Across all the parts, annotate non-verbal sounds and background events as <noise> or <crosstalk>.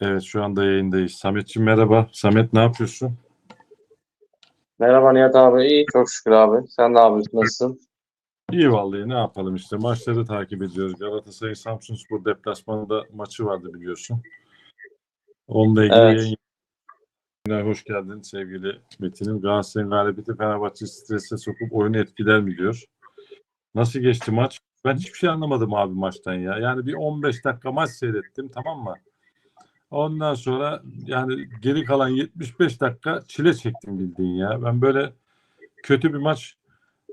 Evet şu anda yayındayız. Sametciğim merhaba. Samet ne yapıyorsun? Merhaba Nihat abi. İyi çok şükür abi. Sen ne yapıyorsun? Nasılsın? İyi vallahi ne yapalım işte maçları takip ediyoruz. Galatasaray Samsunspor deplasmanında maçı vardı biliyorsun. Onunla ilgili Evet. yayına hoş geldin sevgili Metin'im. Galatasaray'ın galibiyeti Fenerbahçe strese sokup oyunu etkiler mi diyor. Nasıl geçti maç? Ben hiçbir şey anlamadım abi maçtan ya. Yani bir 15 dakika maç seyrettim tamam mı? Ondan sonra yani geri kalan 75 dakika çile çektim bildiğin ya. Ben böyle kötü bir maç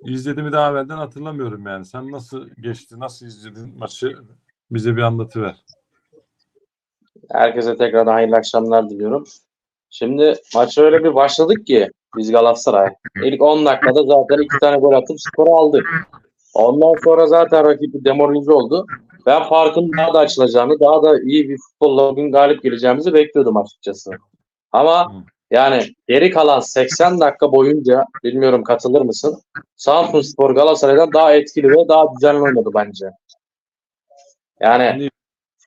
izlediğimi daha evvelden hatırlamıyorum yani. Sen nasıl geçti, nasıl izledin maçı? Bize bir anlatıver. Herkese tekrardan hayırlı akşamlar diliyorum. Şimdi maça öyle bir başladık ki biz Galatasaray. İlk 10 dakikada zaten iki tane gol atıp skoru aldık. Ondan sonra zaten rakip bir demoralize oldu. Ben farkın daha da açılacağını, daha da iyi bir futbolla bugün galip geleceğimizi bekliyordum açıkçası. Ama yani geri kalan 80 dakika boyunca bilmiyorum katılır mısın? Samsunspor Galatasaray'dan daha etkili ve daha düzenli oynadı bence. Yani Yani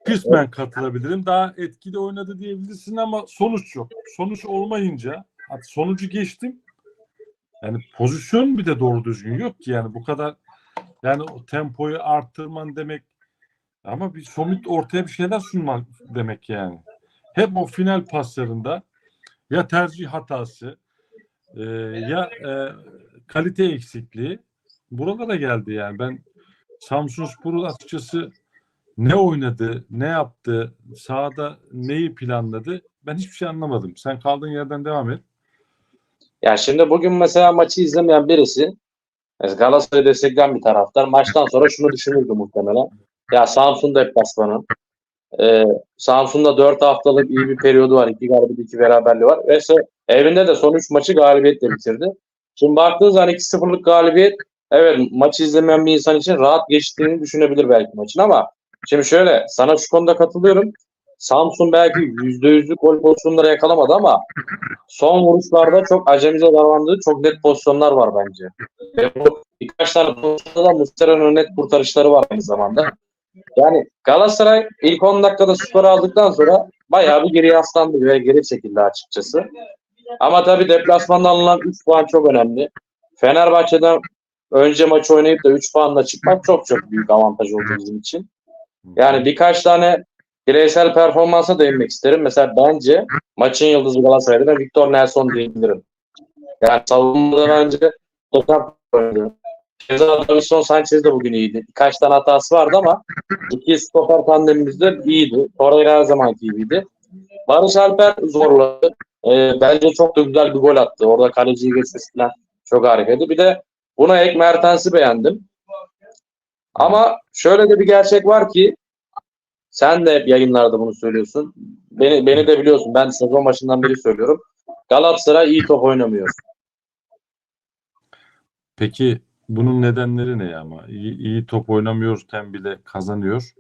kısmen katılabilirim. Daha etkili oynadı diyebilirsin ama sonuç yok. Sonuç olmayınca sonucu geçtim. Yani pozisyon bir de doğru düzgün yok ki yani bu kadar yani o tempoyu arttırman demek ama bir somut ortaya bir şeyler sunmak demek yani. Hep o final paslarında ya tercih hatası e, ya e, kalite eksikliği buralara geldi yani. Ben Samsunspor'u açıkçası ne oynadı, ne yaptı, sahada neyi planladı ben hiçbir şey anlamadım. Sen kaldığın yerden devam et. Ya şimdi bugün mesela maçı izlemeyen birisi mesela Galatasaray'ı destekleyen bir taraftar maçtan sonra şunu düşünürdü muhtemelen. Ya Samsun deplasmanı. Ee, Samsun'da 4 haftalık iyi bir periyodu var. 2 galibiyet, 2 beraberliği var. Ve evinde de son 3 maçı galibiyetle bitirdi. Şimdi baktığınız zaman 2-0'lık galibiyet evet maçı izlemeyen bir insan için rahat geçtiğini düşünebilir belki maçın ama şimdi şöyle sana şu konuda katılıyorum. Samsun belki %100'lük gol pozisyonları yakalamadı ama son vuruşlarda çok acemice davrandığı çok net pozisyonlar var bence. Ve bu birkaç tane pozisyonda da Muslera'nın net kurtarışları var aynı zamanda. Yani Galatasaray ilk 10 dakikada skoru aldıktan sonra bayağı bir geriye aslandı ve geri çekildi açıkçası. Ama tabii deplasmanda alınan 3 puan çok önemli. Fenerbahçe'den önce maçı oynayıp da 3 puanla çıkmak çok çok büyük avantaj oldu bizim için. Yani birkaç tane bireysel performansa değinmek isterim. Mesela bence maçın yıldızı Galatasaray'da Victor Nelson diyebilirim. Yani savunmadan önce Tokat oynadı. Keza Davison Sanchez de bugün iyiydi. Birkaç tane hatası vardı ama iki stoper tandemimizde iyiydi. Torreira her zamanki gibiydi. Barış Alper zorladı. Ee, bence çok da güzel bir gol attı. Orada kaleciyi geçmesi çok harikaydı. Bir de buna ek Mertens'i beğendim. Ama şöyle de bir gerçek var ki sen de yayınlarda bunu söylüyorsun. Beni, beni de biliyorsun. Ben sezon başından beri söylüyorum. Galatasaray iyi top oynamıyor. Peki bunun nedenleri ne ama? İyi, iyi top oynamıyorken bile kazanıyor.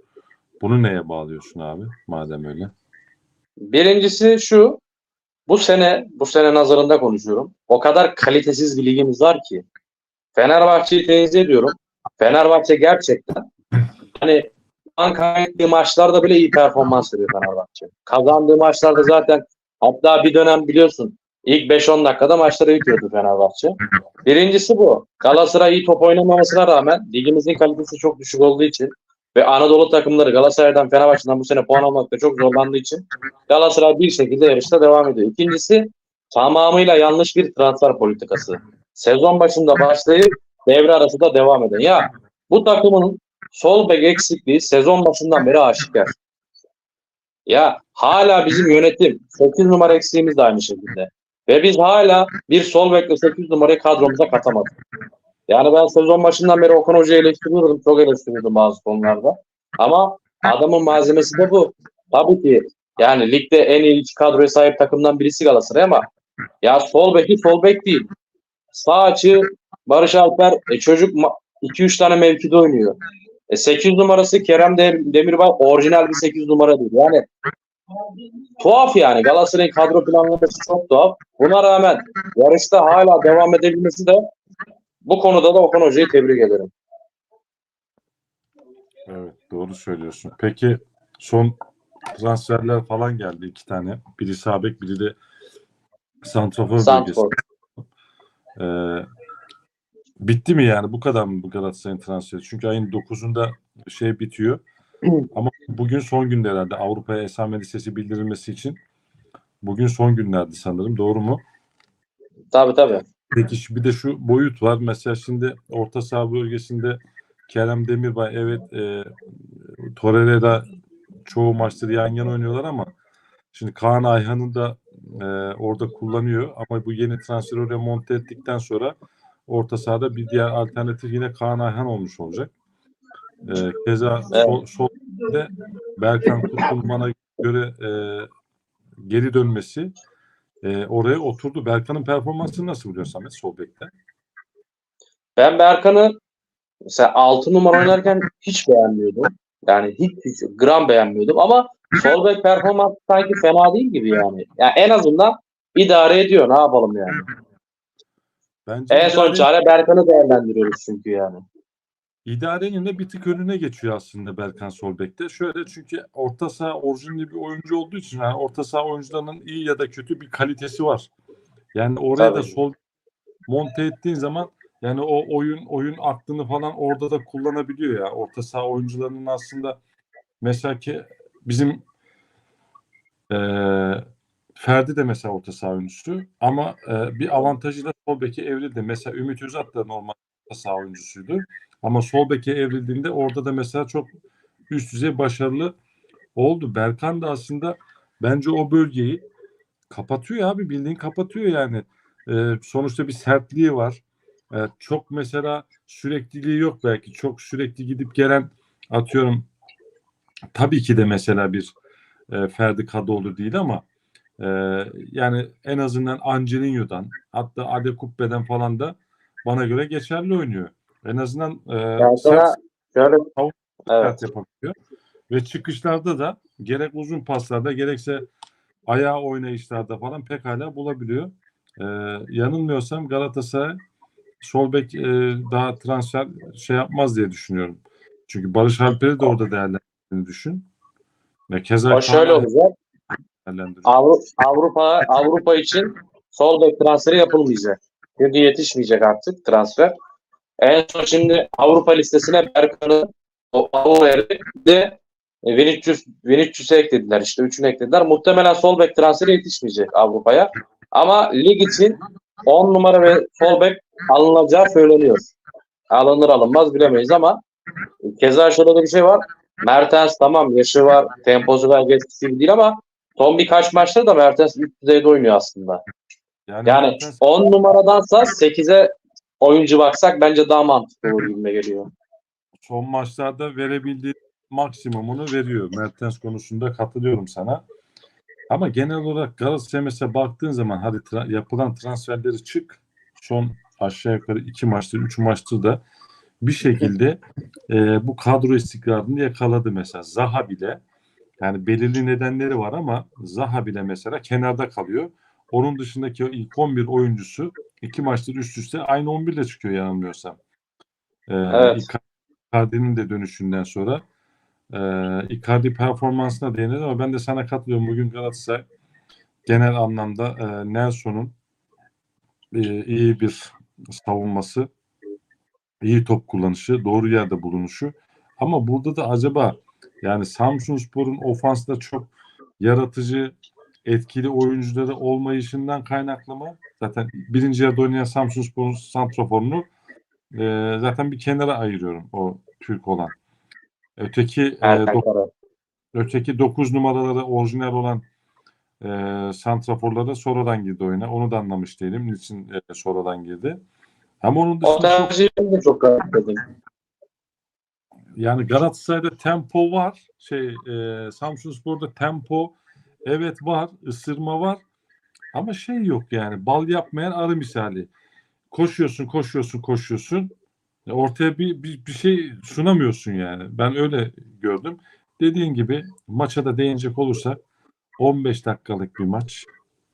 Bunu neye bağlıyorsun abi madem öyle? Birincisi şu. Bu sene, bu sene nazarında konuşuyorum. O kadar kalitesiz bir ligimiz var ki. Fenerbahçe'yi tenzih ediyorum. Fenerbahçe gerçekten hani an kaybettiği maçlarda bile iyi performans veriyor Fenerbahçe. Kazandığı maçlarda zaten hatta bir dönem biliyorsun ilk 5-10 dakikada maçları yıkıyordu Fenerbahçe. Birincisi bu. Galatasaray iyi top oynamamasına rağmen ligimizin kalitesi çok düşük olduğu için ve Anadolu takımları Galatasaray'dan Fenerbahçe'den bu sene puan almakta çok zorlandığı için Galatasaray bir şekilde yarışta devam ediyor. İkincisi tamamıyla yanlış bir transfer politikası. Sezon başında başlayıp devre arası da devam eden. Ya bu takımın sol bek eksikliği sezon başından beri aşikar. Ya hala bizim yönetim 8 numara eksiğimiz de aynı şekilde. Ve biz hala bir sol bekle 8 numarayı kadromuza katamadık. Yani ben sezon başından beri Okan Hoca'yı eleştiriyordum. Çok eleştiriyordum bazı konularda. Ama adamın malzemesi de bu. Tabii ki yani ligde en iyi iki kadroya sahip takımdan birisi Galatasaray ama ya sol beki sol bek değil. Sağ açı Barış Alper e, çocuk 2-3 tane mevkide oynuyor. E, 8 numarası Kerem Dem- Demirbay orijinal bir 8 numara değil. Yani tuhaf yani. Galatasaray'ın kadro planlaması çok tuhaf. Buna rağmen yarışta hala devam edebilmesi de bu konuda da Okan Hoca'yı tebrik ederim. Evet doğru söylüyorsun. Peki son transferler falan geldi iki tane. Biri sağ bek, biri de santrafor bölgesi. Ee, bitti mi yani? Bu kadar mı bu Galatasaray'ın transferi? Çünkü ayın 9'unda şey bitiyor. Ama bugün son günde herhalde Avrupa'ya esame listesi bildirilmesi için bugün son günlerdi sanırım. Doğru mu? Tabii tabii. Peki bir de şu boyut var. Mesela şimdi orta saha bölgesinde Kerem Demirbay evet e, Torreira çoğu maçları yan yana oynuyorlar ama şimdi Kaan Ayhan'ı da e, orada kullanıyor ama bu yeni transferi oraya monte ettikten sonra orta sahada bir diğer alternatif yine Kaan Ayhan olmuş olacak. E, keza Evet. sol, sol de Berkan Kutlu'nun bana göre e, geri dönmesi e, oraya oturdu. Berkan'ın performansını nasıl buluyorsun Samet sol bekte? Ben Berkan'ı mesela 6 numara oynarken hiç beğenmiyordum. Yani hiç, hiç gram beğenmiyordum ama sol bek performansı sanki fena değil gibi yani. Yani en azından idare ediyor. Ne yapalım yani? Bence En son çare Berkan'ı değerlendiriyoruz çünkü yani. İdarenin de bir tık önüne geçiyor aslında Berkan Solbek'te. Şöyle çünkü orta saha orijinli bir oyuncu olduğu için yani orta saha oyuncularının iyi ya da kötü bir kalitesi var. Yani oraya da Tabii. sol monte ettiğin zaman yani o oyun oyun aklını falan orada da kullanabiliyor ya. Orta saha oyuncularının aslında mesela ki bizim eee Ferdi de mesela orta saha oyuncusu ama e, bir avantajı da sol evrildi. Mesela Ümit Özat da normal orta saha oyuncusuydu. Ama sol beke evrildiğinde orada da mesela çok üst düzey başarılı oldu. Berkan da aslında bence o bölgeyi kapatıyor abi bildiğin kapatıyor yani. E, sonuçta bir sertliği var. E, çok mesela sürekliliği yok belki. Çok sürekli gidip gelen atıyorum tabii ki de mesela bir e, Ferdi Kadıoğlu değil ama e, yani en azından Angelino'dan hatta Ade Kubbe'den falan da bana göre geçerli oynuyor. En azından e, Yani sert şöyle evet. sert yapabiliyor. Ve çıkışlarda da gerek uzun paslarda gerekse ayağı oynayışlarda falan pekala bulabiliyor. E, yanılmıyorsam Galatasaray sol bek e, daha transfer şey yapmaz diye düşünüyorum. Çünkü Barış Alper'i de orada değerlendirdiğini düşün. Ve keza O şöyle olacak. Avru- Avrupa Avrupa için sol bek transferi yapılmayacak. Çünkü yetişmeyecek artık transfer. En son şimdi Avrupa listesine Berkan'ı o Aurel'i de e, Vinicius, Vinicius'u eklediler. İşte üçünü eklediler. Muhtemelen sol bek transferi yetişmeyecek Avrupa'ya. Ama lig için 10 numara ve sol bek alınacağı söyleniyor. Alınır alınmaz bilemeyiz ama keza şöyle de bir şey var. Mertens tamam yaşı var, temposu belki eskisi gibi değil ama son birkaç maçta da Mertens üst düzeyde oynuyor aslında. Yani Mertens 10 numaradansa 8'e oyuncu baksak bence daha mantıklı olur gibime geliyor. son maçlarda verebildiği maksimumunu veriyor. Mertens konusunda katılıyorum sana. Ama genel olarak Galatasaray'a mesela baktığın zaman hadi tra- yapılan transferleri çık. Son aşağı yukarı iki maçtır, üç maçtır da bir şekilde e, bu kadro istikrarını yakaladı mesela. Zaha bile yani belirli nedenleri var ama Zaha bile mesela kenarda kalıyor. Onun dışındaki ilk 11 oyuncusu iki maçtır üst üste aynı 11 ile çıkıyor yanılmıyorsam. E, Evet. Icardi'nin de dönüşünden sonra e, Icardi performansına değinir ama ben de sana katılıyorum. Bugün Galatasaray genel anlamda e, Nelson'un e, iyi bir savunması, iyi top kullanışı, doğru yerde bulunuşu. Ama burada da acaba yani Samsunspor'un ofansında çok yaratıcı, etkili oyuncuları olmayışından kaynaklı mı? Zaten birinci yarıda oynayan Samsunspor'un santraforunu e, zaten bir kenara ayırıyorum o Türk olan. Öteki e, karar. öteki 9 numaraları orijinal olan e, santraforlara sonradan girdi oyuna. Onu da anlamış değilim. Niçin e, sonradan girdi. Ama onun O dışında çok tercihini de çok yani Galatasaray'da tempo var. Şey e, Samsunspor'da tempo evet var, ısırma var. Ama şey yok yani bal yapmayan arı misali. Koşuyorsun, koşuyorsun, koşuyorsun. E, Ortaya bir, bir, bir şey sunamıyorsun yani. Ben öyle gördüm. Dediğin gibi maça da değinecek olursak 15 dakikalık bir maç.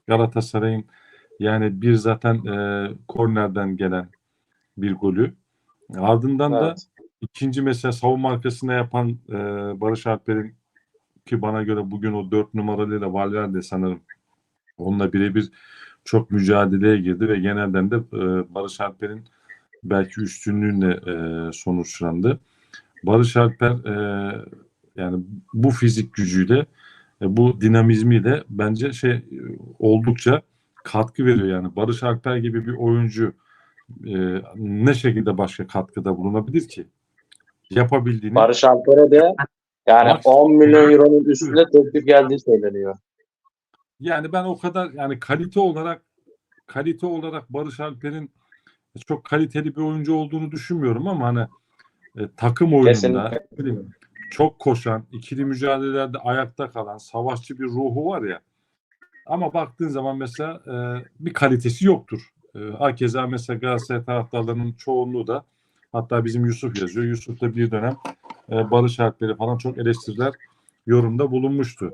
Galatasaray'ın yani bir zaten e, kornerden gelen bir golü. Ardından da Evet. İkinci mesela savunma arkasına yapan e, Barış Alper'in ki bana göre bugün o 4 numaralıyla Valverde sanırım onunla birebir çok mücadeleye girdi ve genelden de e, Barış Alper'in belki üstünlüğünle e, sonuçlandı. Barış Alper e, yani bu fizik gücüyle e, bu dinamizmiyle bence şey e, oldukça katkı veriyor yani Barış Alper gibi bir oyuncu e, ne şekilde başka katkıda bulunabilir ki? Yapabildiğini Barış Alper'e de yani Max- 10 milyon euronun üstünde teklif geldiği söyleniyor. yani ben o kadar yani kalite olarak kalite olarak Barış Alper'in çok kaliteli bir oyuncu olduğunu düşünmüyorum ama hani e, takım oyununda bileyim, çok koşan, ikili mücadelelerde ayakta kalan, savaşçı bir ruhu var ya. Ama baktığın zaman mesela e, bir kalitesi yoktur. E, hakeza mesela Galatasaray taraftarlarının çoğunluğu da hatta bizim Yusuf yazıyor. Yusuf da bir dönem e, Barış Alper'i falan çok eleştiriler yorumda bulunmuştu.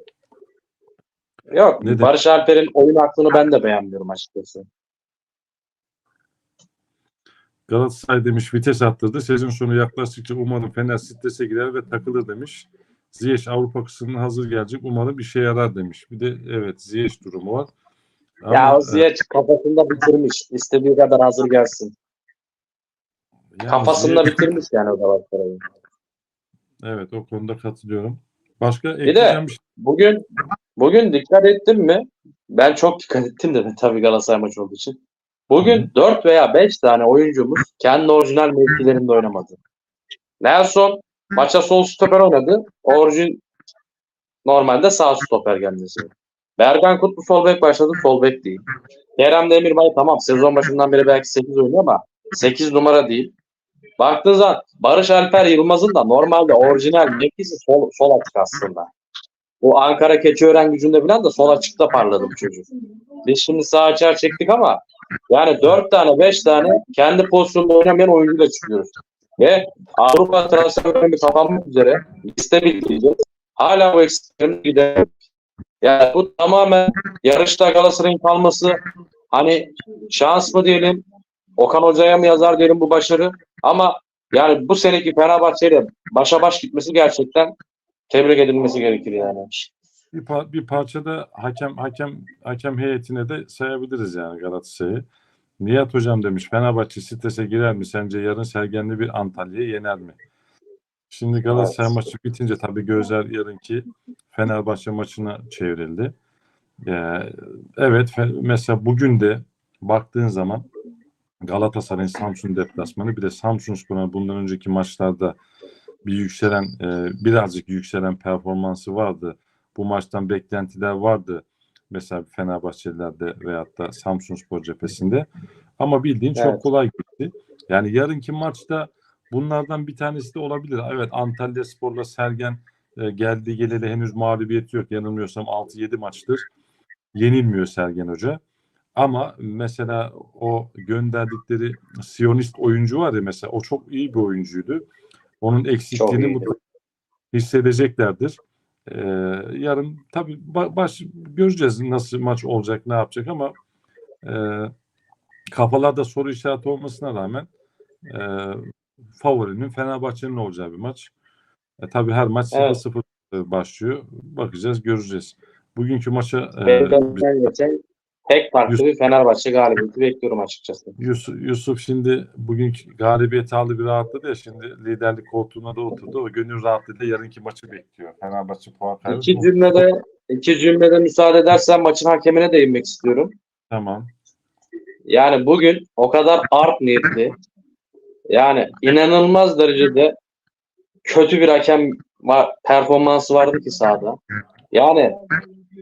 Yok Ne Barış Alper'in oyun aklını ben de beğenmiyorum açıkçası. Galatasaray demiş vites attırdı. Sezon sonu yaklaştıkça umarım Fener strese girer ve takılır demiş. Ziyech Avrupa kısmına hazır gelecek. Umarım işe yarar demiş. Bir de evet Ziyech durumu var. ya Ama, o Ziyech kafasında bitirmiş. İstediği kadar hazır gelsin. e, yani Kafasında Ziyech- bitirmiş yani o Galatasaray'ı. Evet o konuda katılıyorum. Başka de- bir şey. Bugün bugün dikkat ettin mi? Ben çok dikkat ettim de tabii Galatasaray maçı olduğu için. Bugün Hı 4 veya 5 tane oyuncumuz kendi orijinal mevkilerinde oynamadı. Nelson maça sol stoper oynadı. Orijin normalde sağ stoper kendisi. Bergan Kutlu sol bek başladı. Sol bek değil. Kerem Demirbay tamam sezon başından beri belki 8 oynuyor ama 8 numara değil. Baktığın zaman Barış Alper Yılmaz'ın da normalde orijinal mevkisi sol, sol açık aslında. Bu Ankara Keçiören gücünde falan da sol açıkta parladı bu çocuk. Biz şimdi sağ açığa çektik ama yani 4 tane 5 tane kendi pozisyonda oynamayan oyuncuyla çıkıyoruz. Ve Avrupa transfer dönemi kapanmak üzere liste bildireceğiz. Hala bu eksiklerini gideremedik. Yani bu tamamen yarışta Galatasaray'ın kalması hani şans mı diyelim Okan Hoca'ya mı yazar diyelim bu başarı ama yani bu seneki Fenerbahçe'yle başa baş gitmesi gerçekten tebrik edilmesi gerekir yani. Bir, par- bir parçada hakem hakem hakem heyetine de sayabiliriz yani Galatasaray'ı. Nihat Hocam demiş Fenerbahçe strese girer mi? Sence yarın Sergenli bir Antalya'yı yener mi? Şimdi Galatasaray Evet. maçı bitince tabii gözler yarınki Fenerbahçe maçına çevrildi. Ee, evet mesela bugün de baktığın zaman Galatasaray'ın Samsun deplasmanı bir de Samsunspor'un bundan önceki maçlarda bir yükselen e, birazcık yükselen performansı vardı. Bu maçtan beklentiler vardı. Mesela Fenerbahçelilerde veyahut da Samsunspor cephesinde. Ama bildiğin çok Evet. kolay gitti. Yani yarınki maçta bunlardan bir tanesi de olabilir. Evet Antalya Spor'la Sergen e, geldiği geleli henüz mağlubiyet yok. Yanılmıyorsam 6-7 maçtır. Yenilmiyor Sergen Hoca. Ama mesela o gönderdikleri Siyonist oyuncu var ya mesela o çok iyi bir oyuncuydu. Onun eksikliğini mutlaka hissedeceklerdir. Ee, yarın tabii ba- baş göreceğiz nasıl maç olacak, ne yapacak ama e, kafalarda soru işareti olmasına rağmen e, favorinin Fenerbahçe'nin olacağı bir maç. E, tabii her maç Evet. 0-0 başlıyor. Bakacağız, göreceğiz. Bugünkü maça e, biz- geçen tek farklı bir Fenerbahçe galibiyeti bekliyorum açıkçası. Yusuf, Yusuf şimdi bugünkü galibiyeti aldı bir rahatladı ya şimdi liderlik koltuğuna da oturdu. O gönül rahatlığıyla yarınki maçı bekliyor. Fenerbahçe puan kaybı. İki cümlede iki cümlede müsaade edersen maçın hakemine değinmek istiyorum. Tamam. Yani bugün o kadar art niyetli yani inanılmaz derecede kötü bir hakem var, performansı vardı ki sahada. Yani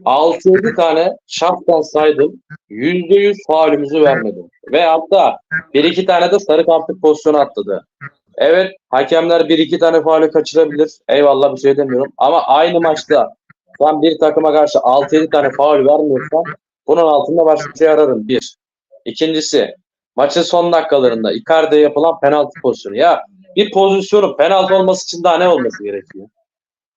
6-7 tane şahsen saydım. %100 faulümüzü vermedi. Ve hatta 1-2 tane de sarı kartlık pozisyonu atladı. Evet hakemler 1-2 tane faulü kaçırabilir. Eyvallah bir şey demiyorum. Ama aynı maçta ben bir takıma karşı 6-7 tane faul vermiyorsam bunun altında başka bir şey ararım. Bir. İkincisi maçın son dakikalarında Icardi'ye yapılan penaltı pozisyonu. Ya bir pozisyonun penaltı olması için daha ne olması gerekiyor?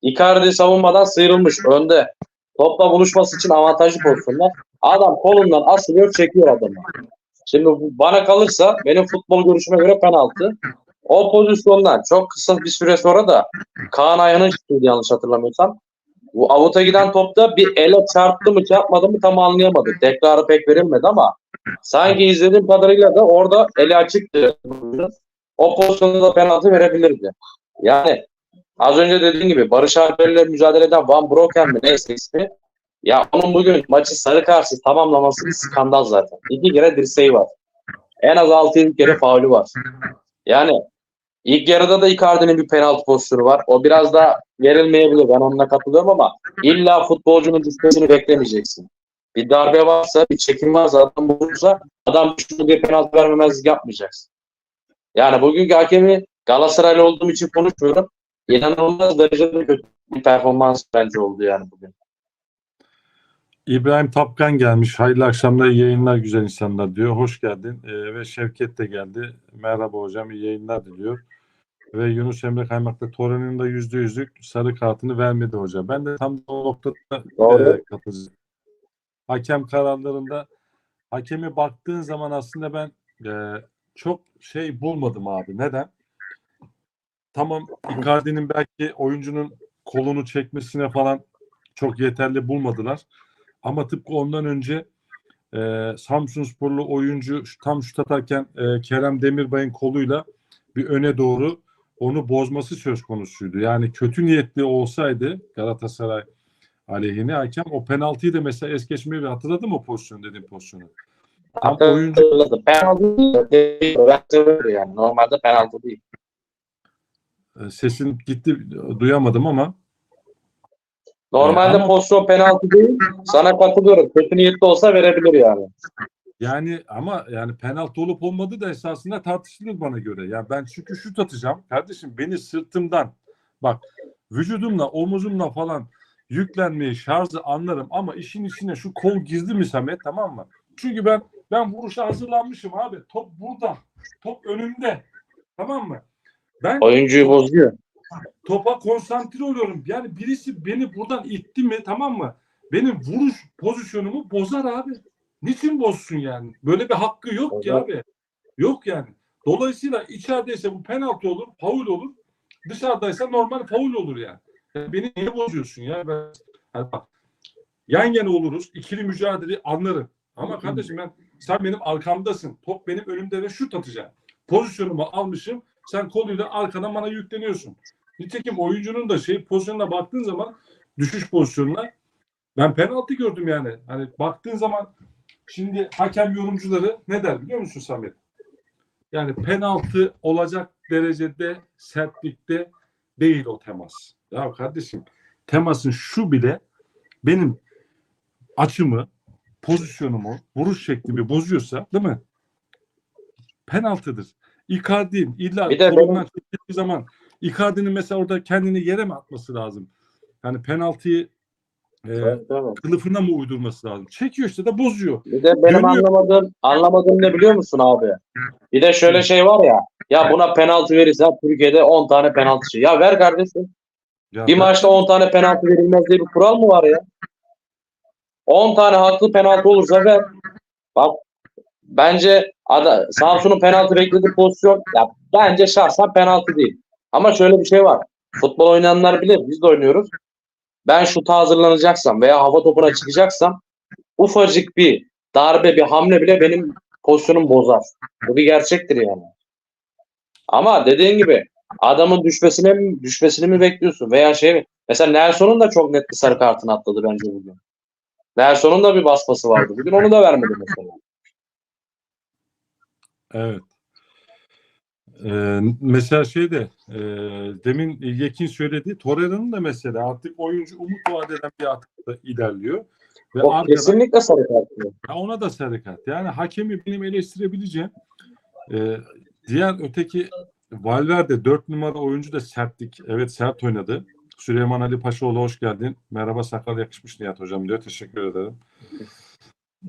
Icardi savunmadan sıyrılmış önde. Topla buluşması için avantajlı pozisyonlar. Adam kolundan asılıyor çekiyor adamı. Şimdi bana kalırsa benim futbol görüşüme göre penaltı. O pozisyondan çok kısa bir süre sonra da Kaan Ayhan'ın çıktıydı yanlış hatırlamıyorsam. bu avuta giden topta bir ele çarptı mı çarpmadı mı tam anlayamadık. Tekrarı pek verilmedi ama sanki izlediğim kadarıyla da orada eli açıktı. O pozisyonda da penaltı verebilirdi. Yani az önce dediğim gibi Barış Alper'le mücadele eden Van Broken mi neyse ismi ya onun bugün maçı sarı karşısız tamamlaması bir skandal zaten. İki kere dirseği var. En az 6-7 kere faulü var. Yani ilk yarıda da Icardi'nin bir penaltı pozisyonu var. O biraz da verilmeyebilir. Ben onunla katılıyorum ama illa futbolcunun düşmesini beklemeyeceksin. Bir darbe varsa, bir çekim varsa, adam vurursa adam şunu bir penaltı vermemezlik yapmayacaksın. Yani bugünkü hakemi Galatasaraylı olduğum için konuşmuyorum. İnanılmaz derecede kötü bir performans bence oldu yani bugün. İbrahim Tapkan gelmiş. Hayırlı akşamlar, iyi yayınlar güzel insanlar diyor. Hoş geldin. Ee, ve Şevket de geldi. Merhaba hocam, iyi yayınlar diliyor. Ve Yunus Emre Kaymak'ta Torre'nin de yüzde yüzlük sarı kartını vermedi hocam. Ben de tam o noktada Doğru. e, katılacağım. Hakem kararlarında hakeme baktığın zaman aslında ben e, çok şey bulmadım abi. Neden? Tamam Icardi'nin belki oyuncunun kolunu çekmesine falan çok yeterli bulmadılar. Ama tıpkı ondan önce e, Samsun Sporlu oyuncu tam şut atarken e, Kerem Demirbay'ın koluyla bir öne doğru onu bozması söz konusuydu. Yani kötü niyetli olsaydı Galatasaray aleyhine hakem o penaltıyı da mesela es geçmeyi hatırladın mı o pozisyon dediğim pozisyonu? Tam oyuncu Hatırladım. Penaltı yani. Normalde penaltı değil. E, sesin gitti duyamadım ama Normalde Ama- pozisyon penaltı değil. Sana katılıyorum. Kötü niyetli olsa verebilir yani. Yani ama yani penaltı olup olmadığı da esasında tartışılır bana göre. Ya ben çünkü şut atacağım. Kardeşim beni sırtımdan bak vücudumla omuzumla falan yüklenmeyi şarjı anlarım ama işin içine şu kol gizli mi Samet tamam mı? Çünkü ben ben vuruşa hazırlanmışım abi. Top burada. Top önümde. Tamam mı? Ben Oyuncuyu bozuyor. topa konsantre oluyorum. Yani birisi beni buradan itti mi tamam mı? Benim vuruş pozisyonumu bozar abi. Niçin bozsun yani? Böyle bir hakkı yok ki Bozar. abi. Yok yani. Dolayısıyla içerideyse bu penaltı olur, faul olur. Dışarıdaysa normal faul olur yani. Ya beni niye bozuyorsun ya? Ben, hani bak, yan yana oluruz. ikili mücadele anlarım. Ama kardeşim ben sen benim arkamdasın. Top benim önümde ve şut atacağım. Pozisyonumu almışım. Sen koluyla arkadan bana yükleniyorsun. Nitekim oyuncunun da şey pozisyonuna baktığın zaman düşüş pozisyonuna ben penaltı gördüm yani. Hani baktığın zaman şimdi hakem yorumcuları ne der biliyor musun Samet? Yani penaltı olacak derecede sertlikte değil o temas. Ya kardeşim temasın şu bile benim açımı, pozisyonumu, vuruş şeklimi bozuyorsa değil mi? Penaltıdır. Icardi illa Bir de kolundan çektiği zaman Icardi'nin mesela orada kendini yere mi atması lazım? Hani penaltıyı e, Evet, evet. kılıfına mı uydurması lazım? Çekiyor işte de bozuyor. Bir de benim Dönüyor. anlamadığım, anlamadığım ne biliyor musun abi? Bir de şöyle şey var ya. Ya buna penaltı verirsen Türkiye'de 10 tane penaltı şey. Ya ver kardeşim. Ya Bir ben- maçta 10 tane penaltı verilmez diye bir kural mı var ya? 10 tane haklı penaltı olursa ver. Bak bence ada, Samsun'un penaltı beklediği pozisyon ya bence şahsen penaltı değil. Ama şöyle bir şey var. Futbol oynayanlar bilir. Biz de oynuyoruz. Ben şuta hazırlanacaksam veya hava topuna çıkacaksam ufacık bir darbe, bir hamle bile benim pozisyonumu bozar. Bu bir gerçektir yani. Ama dediğin gibi adamın düşmesine mi, düşmesini mi bekliyorsun veya şey mi? Mesela Nelson'un da çok net bir sarı kartını atladı bence bugün. Nelson'un da bir basması vardı. Bugün onu da vermedi mesela. Evet. Ee, mesela şey de e, demin Yekin söyledi. Torreira'nın da mesela artık oyuncu umut vaat eden bir atakta ilerliyor. Ve O arkadan kesinlikle sarı kart. Ona da sarı kart. Yani hakemi benim eleştirebileceğim e, diğer öteki Valverde 4 numara oyuncu da sertlik. Evet sert oynadı. Süleyman Ali Paşaoğlu hoş geldin. Merhaba sakal yakışmış Nihat hocam diyor. Teşekkür ederim.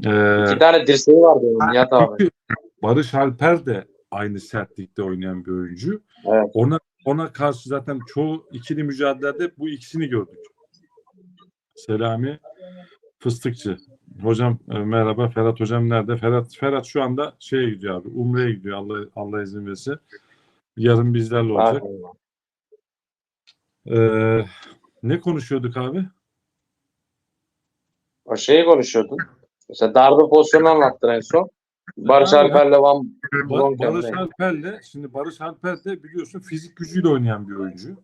Ee, İki tane dirseği vardı onun Nihat abi. çünkü Barış Alper de aynı sertlikte oynayan bir oyuncu. Evet. Ona ona karşı zaten çoğu ikili mücadelelerde bu ikisini gördük. Selami Fıstıkçı. Hocam e, merhaba. Ferhat hocam nerede? Ferhat Ferhat şu anda şeye gidiyor abi. Umre'ye gidiyor. Allah Allah izin verirse. Yarın bizlerle olacak. Ee, ne konuşuyorduk abi? O şeyi konuşuyordun. Mesela darbe pozisyonu anlattın en son. Barış Alper'le Van Ba- Bronken Barış. Alper'le şimdi Barış Alper de biliyorsun fizik gücüyle oynayan bir oyuncu.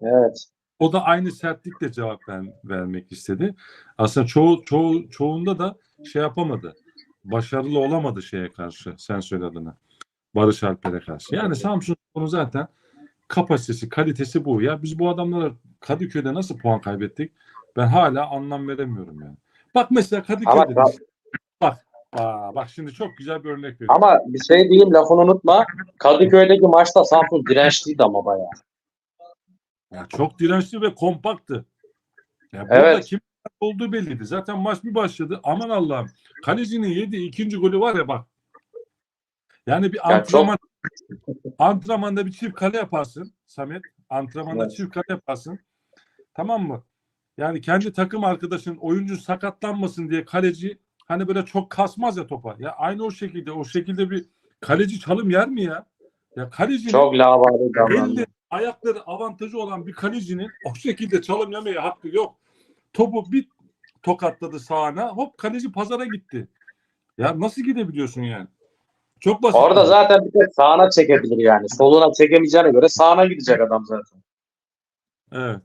Evet. O da aynı sertlikle cevap ver- vermek istedi. Aslında çoğu, çoğu çoğunda da şey yapamadı. Başarılı olamadı şeye karşı. Sen söyle adına. Barış Alper'e karşı. Yani Samsun bunu zaten kapasitesi, kalitesi bu. Ya biz bu adamlara Kadıköy'de nasıl puan kaybettik? Ben hala anlam veremiyorum yani. Bak mesela Kadıköy'de Ama- bak aa, bak şimdi çok güzel bir örnek veriyorum. Ama bir şey diyeyim lafını unutma. Kadıköy'deki maçta Samsun dirençliydi ama bayağı. Ya çok dirençli ve kompaktı. Ya burada Evet. kim olduğu belliydi. Zaten maç bir başladı. Aman Allah'ım. Kalecinin yediği ikinci golü var ya bak. Yani bir Ya antrenman antrenmanda bir çift kale yaparsın Samet. Antrenmanda Evet. çift kale yaparsın. Tamam mı? Yani kendi takım arkadaşın oyuncu sakatlanmasın diye kaleci hani böyle çok kasmaz ya topa. Ya aynı o şekilde o şekilde bir kaleci çalım yer mi ya? Ya kalecinin Çok davrandı. elle ayakları avantajı olan bir kalecinin o şekilde çalım yemeye hakkı yok. Topu bir tokatladı sağına hop kaleci pazara gitti. Ya nasıl gidebiliyorsun yani? Çok basit. Orada zaten bir tek sağına çekebilir yani. Soluna çekemeyeceğine göre sağına gidecek adam zaten. Evet.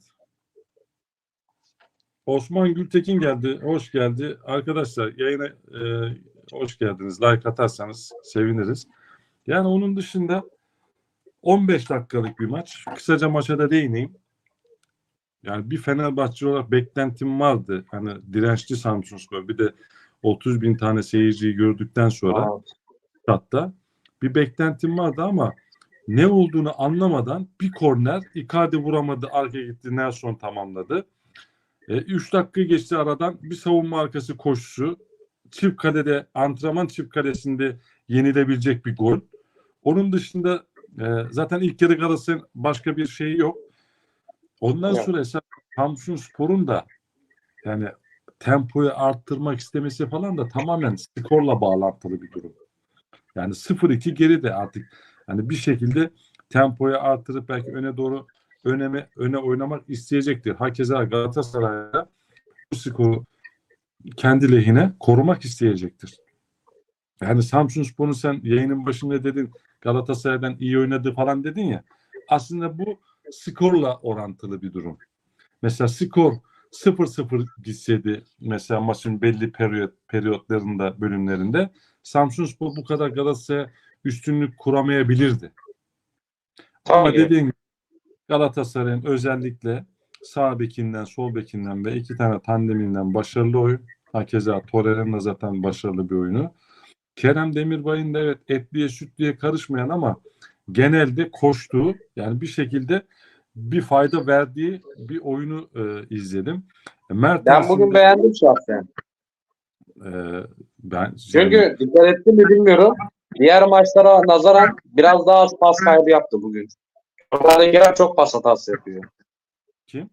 Osman Gültekin geldi. Hoş geldi. Arkadaşlar yayına e, hoş geldiniz. Like atarsanız seviniriz. Yani onun dışında 15 dakikalık bir maç. Kısaca maça da değineyim. Yani bir Fenerbahçe olarak beklentim vardı. Hani dirençli Samsunspor. Bir de 30 bin tane seyirciyi gördükten sonra hatta bir beklentim vardı ama ne olduğunu anlamadan bir korner Icardi vuramadı arkaya gitti Nelson tamamladı. 3 dakika geçti aradan bir savunma arkası koşusu çift kalede antrenman çift kalesinde yenilebilecek bir gol. Onun dışında e, zaten ilk yarı Galatasaray'ın başka bir şeyi yok. Ondan Yok. sonra esas Samsun Spor'un da yani tempoyu arttırmak istemesi falan da tamamen skorla bağlantılı bir durum. Yani 0-2 geri de artık yani bir şekilde tempoyu artırıp belki öne doğru öneme öne oynamak isteyecektir. Hakeza Galatasaray'da bu skoru kendi lehine korumak isteyecektir. Yani Samsun Spor'un sen yayının başında dedin Galatasaray'dan iyi oynadı falan dedin ya. Aslında bu skorla orantılı bir durum. Mesela skor 0-0 gitseydi mesela maçın belli periyot, periyotlarında bölümlerinde Samsunspor bu kadar Galatasaray'a üstünlük kuramayabilirdi. Ama Tabii. dediğim gibi Galatasaray'ın özellikle sağ bekinden, sol bekinden ve iki tane tandeminden başarılı oyun. Hakeza Torreira'nın da zaten başarılı bir oyunu. Kerem Demirbay'ın da evet etliye sütlüye karışmayan ama genelde koştuğu yani bir şekilde bir fayda verdiği bir oyunu e, izledim. Ben bugün beğendim şahsen. e, ben Çünkü dikkat ettim mi bilmiyorum. Diğer maçlara nazaran biraz daha az pas kaybı yaptı bugün. Normalde Kerem çok pas hatası yapıyor. Kim?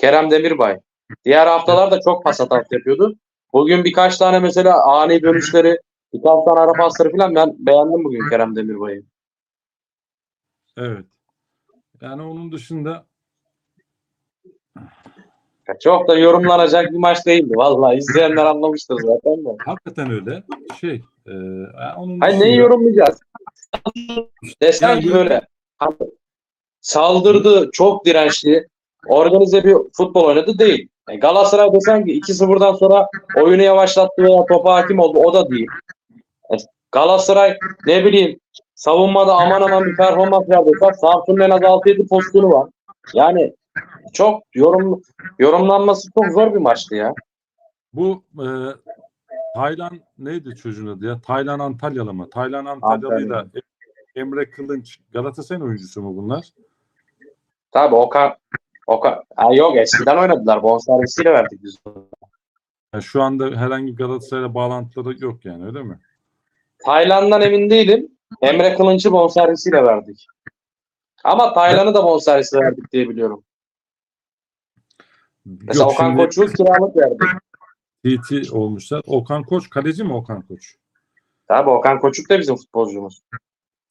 Kerem Demirbay. Diğer haftalarda çok pas hatası yapıyordu. Bugün birkaç tane mesela ani dönüşleri, birkaç tane ara pasları falan ben beğendim bugün Kerem Demirbay'ı. evet. Yani onun dışında Çok da yorumlanacak bir maç değildi. Vallahi izleyenler anlamıştır zaten de. hakikaten öyle şey e, onun Hayır dışında- neyi yorumlayacağız? Desen Yani- böyle saldırdı, çok dirençli, organize bir futbol oynadı değil. Yani Galatasaray desen ki 2-0'dan sonra oyunu yavaşlattı veya topa hakim oldu o da değil. Yani Galatasaray ne bileyim savunmada aman aman bir performans verdi. Bak Samsun'un en az 6-7 pozisyonu var. Yani çok yorum yorumlanması çok zor bir maçtı ya. Bu e, Taylan neydi çocuğun adı ya? Taylan Antalyalı mı? Taylan Antalyalıyla Emre Kılınç Galatasaray'ın oyuncusu mu bunlar? Tabii Okan Okan ha, yok eskiden oynadılar. Bonservisiyle verdik biz. Yani şu anda herhangi Galatasaray'la bağlantıları yok yani öyle mi? Tayland'dan emin değilim. Emre Kılınç'ı bonservisiyle verdik. Ama Tayland'ı da bonservisiyle verdik diye biliyorum. Mesela Yok, Okan şimdi Koç'u kiralık verdik. TT olmuşlar. Okan Koç kaleci mi Okan Koç? Tabii Okan Koçuk da bizim futbolcumuz.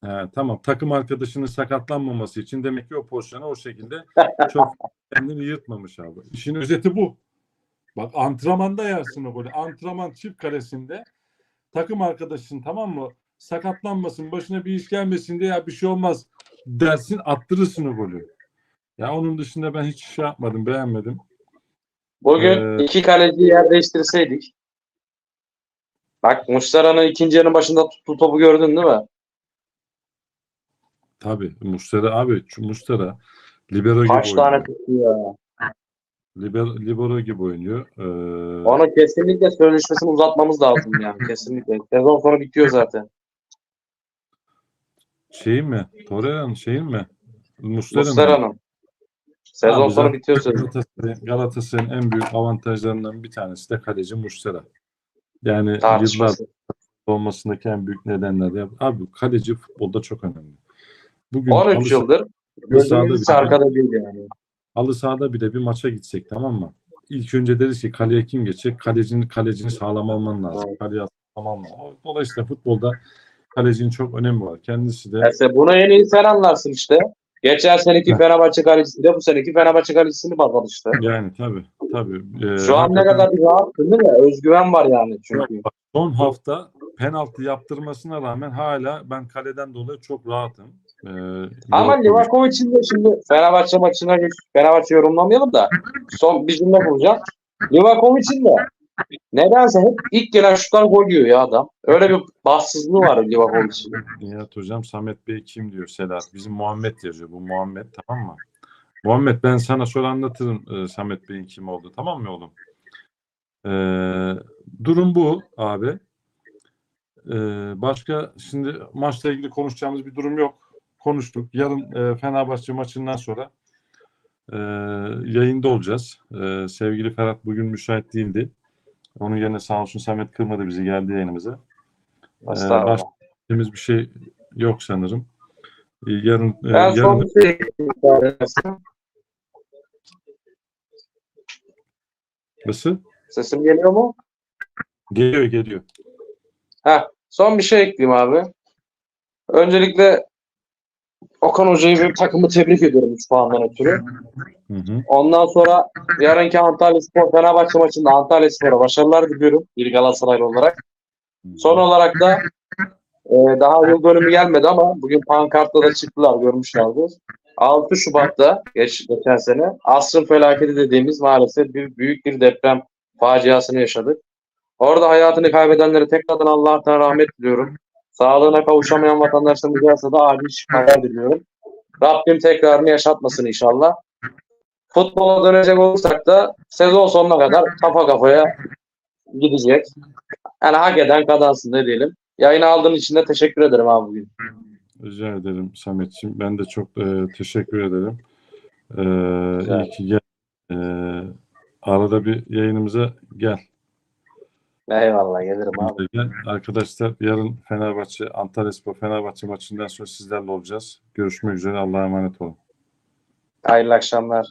He, tamam takım arkadaşının sakatlanmaması için demek ki o pozisyona o şekilde <laughs> çok kendini yırtmamış abi. İşin özeti bu. Bak antrenmanda yersin o golü. Antrenman çift karesinde takım arkadaşın tamam mı? Sakatlanmasın, başına bir iş gelmesin diye ya bir şey olmaz dersin attırırsın o golü. Ya onun dışında ben hiç şey yapmadım, beğenmedim. Bugün Ee, iki kaleci yer değiştirseydik. Bak Muslera'nın ikinci yarının başında tuttuğu topu gördün değil mi? Tabii Mustera abi, şu Mustera libero gibi Kaç tane oynuyor. tuttu ya. Libero, libero gibi oynuyor. Ee, Onun kesinlikle sözleşmesini uzatmamız lazım yani. <laughs> Kesinlikle. Sezon sonu bitiyor zaten. şey mi? Torreira'nın şey mi? Mustera mı? Muslera'nın. Sezon Abi sonu zaten bitiyor. Galatasaray'ın, Galatasaray'ın en büyük avantajlarından bir tanesi de kaleci Muslera. Yani yıllar Tartışması. olmasındaki en büyük nedenler. Ya, abi kaleci futbolda çok önemli. Bugün 13 halı, yıldır sahada gözümüz arkada değil yani. halı sahada bile bir maça gitsek tamam mı? İlk önce deriz ki kaleye kim geçecek? Kalecini, kalecini sağlam alman lazım. Evet. Kaleye sağlam lazım. Dolayısıyla futbolda kalecinin çok önemi var. Kendisi de Mesela bunu en iyi sen anlarsın işte. Geçen seneki. Fenerbahçe kalecisi de bu seneki Fenerbahçe kalecisini baz işte. yani tabii tabii. Ee, Şu an ne kadar bir rahatsın değil mi? Özgüven var yani çünkü. Son hafta penaltı yaptırmasına rağmen hala ben kaleden dolayı çok rahatım. Ee, Ama Livakovic- Livakovic'in de şimdi Fenerbahçe maçına geç. Fenerbahçe yorumlamayalım da son bir cümle kuracağım. Livakovic'in de nedense hep ilk gelen şutlar gol yiyor ya adam. Öyle bir bahtsızlığı var Livakovic'in. Nihat Hocam Samet Bey kim diyor Sedat. Bizim Muhammed yazıyor. Bu Muhammed tamam mı? Muhammed ben sana sonra anlatırım e, Samet Bey'in kim oldu. Tamam mı oğlum? Ee, durum bu abi. Ee, başka şimdi maçla ilgili konuşacağımız bir durum yok. Konuştuk. Yarın e, Fenerbahçe maçından sonra e, yayında olacağız. E, sevgili Ferhat bugün müsait değildi. Onun yerine sağ olsun Samet kırmadı bizi geldi yayınımıza. Başka Temiz bir şey yok sanırım. Ee, Yarın, e, Ben son yarın bir şey nasıl? Sesim geliyor mu? Geliyor geliyor. Heh, son bir şey ekleyeyim abi. Öncelikle Okan Hoca'yı ve takımı tebrik ediyorum 3 puandan ötürü. Hı hı. Ondan sonra yarınki Antalya Spor Fenerbahçe maçında Antalya Spor'a başarılar diliyorum bir Galatasaraylı olarak. Son olarak da e, daha yıl dönümü gelmedi ama bugün pankartta da çıktılar görmüşlerdir. 6 Şubat'ta geç, geçen sene asrın felaketi dediğimiz maalesef bir büyük bir deprem faciasını yaşadık. Orada hayatını kaybedenlere tekrardan Allah'tan rahmet diliyorum. Sağlığına kavuşamayan vatandaşlarımıza da acil şifalar diliyorum. Rabbim tekrarını yaşatmasın inşallah. Futbola dönecek olursak da sezon sonuna kadar kafa kafaya gidecek. Yani hak eden kazansın ne diyelim. Yayını aldığın için de teşekkür ederim abi bugün. Rica ederim Samet'ciğim. Ben de çok e, teşekkür ederim. Ee, iyi ki gel. Ee, arada bir yayınımıza gel. Eyvallah gelirim abi. Gel. Arkadaşlar yarın Fenerbahçe, Antalya Spor Fenerbahçe maçından sonra sizlerle olacağız. Görüşmek üzere. Allah'a emanet olun. Hayırlı akşamlar.